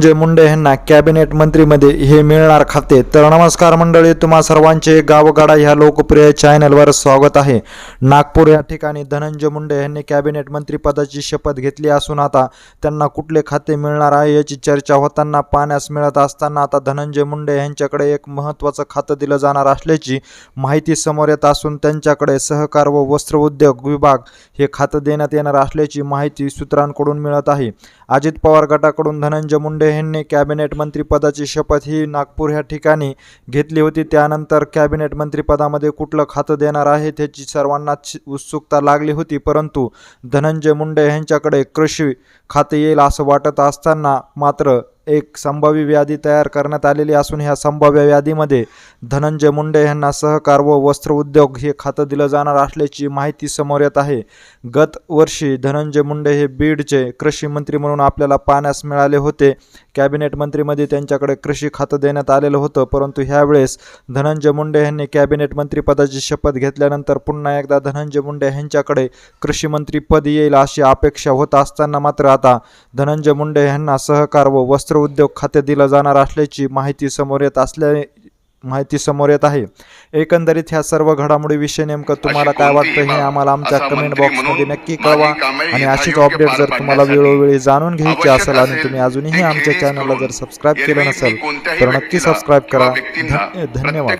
धनंजय मुंडे यांना कॅबिनेट मंत्रीमध्ये हे मिळणार खाते. तर नमस्कार मंडळी तुम्हा सर्वांचे गावगाडा ह्या लोकप्रिय चॅनलवर स्वागत आहे. नागपूर या ठिकाणी धनंजय मुंडे यांनी कॅबिनेट मंत्रीपदाची शपथ घेतली असून आता त्यांना कुठले खाते मिळणार आहे याची चर्चा होताना पाहण्यास मिळत असताना आता धनंजय मुंडे यांच्याकडे एक महत्त्वाचं खातं दिलं जाणार असल्याची माहिती समोर येत असून त्यांच्याकडे सहकार व वस्त्र उद्योग विभाग हे खातं देण्यात येणार असल्याची माहिती सूत्रांकडून मिळत आहे. अजित पवार गटाकडून धनंजय मुंडे यांनी कॅबिनेट मंत्रीपदाची शपथ ही नागपूर ह्या ठिकाणी घेतली होती. त्यानंतर कॅबिनेट मंत्रीपदामध्ये कुठलं खातं देणार आहे त्याची सर्वांनाच उत्सुकता लागली होती. परंतु धनंजय मुंडे यांच्याकडे कृषी खाते येईल असं वाटत असताना मात्र एक संभाव्य यादी तयार करण्यात आलेली असून ह्या संभाव्य यादीमध्ये धनंजय मुंडे यांना सहकार व वस्त्र उद्योग हे खातं दिलं जाणार असल्याची माहिती समोर येत आहे. गत वर्षी धनंजय मुंडे हे बीडचे कृषी मंत्री म्हणून आपल्याला पाहण्यास मिळाले होते. कॅबिनेट मंत्रीमध्ये त्यांच्याकडे कृषी खातं देण्यात आलेलं होतं परंतु ह्यावेळेस धनंजय मुंडे यांनी कॅबिनेट मंत्रीपदाची शपथ घेतल्यानंतर पुन्हा एकदा धनंजय मुंडे यांच्याकडे कृषी पद येईल अशी अपेक्षा होत असताना मात्र आता धनंजय मुंडे यांना सहकार व वस्त्र उद्योग खाते दिलं जाणार असल्याची माहिती समोर येत असल्या माहिती समोर येत आहे. एकंदरीत ह्या सर्व घडामोडीविषयी नेमकं तुम्हाला काय वाटतं हे आम्हाला आमच्या कमेंट बॉक्समध्ये नक्की कळवा. आणि अशीच अपडेट जर तुम्हाला वेळोवेळी जाणून घ्यायची असेल आणि तुम्ही अजूनही आमच्या चॅनलला जर सबस्क्राईब केलं नसेल तर नक्की सबस्क्राईब करा. धन्य- धन्यवाद.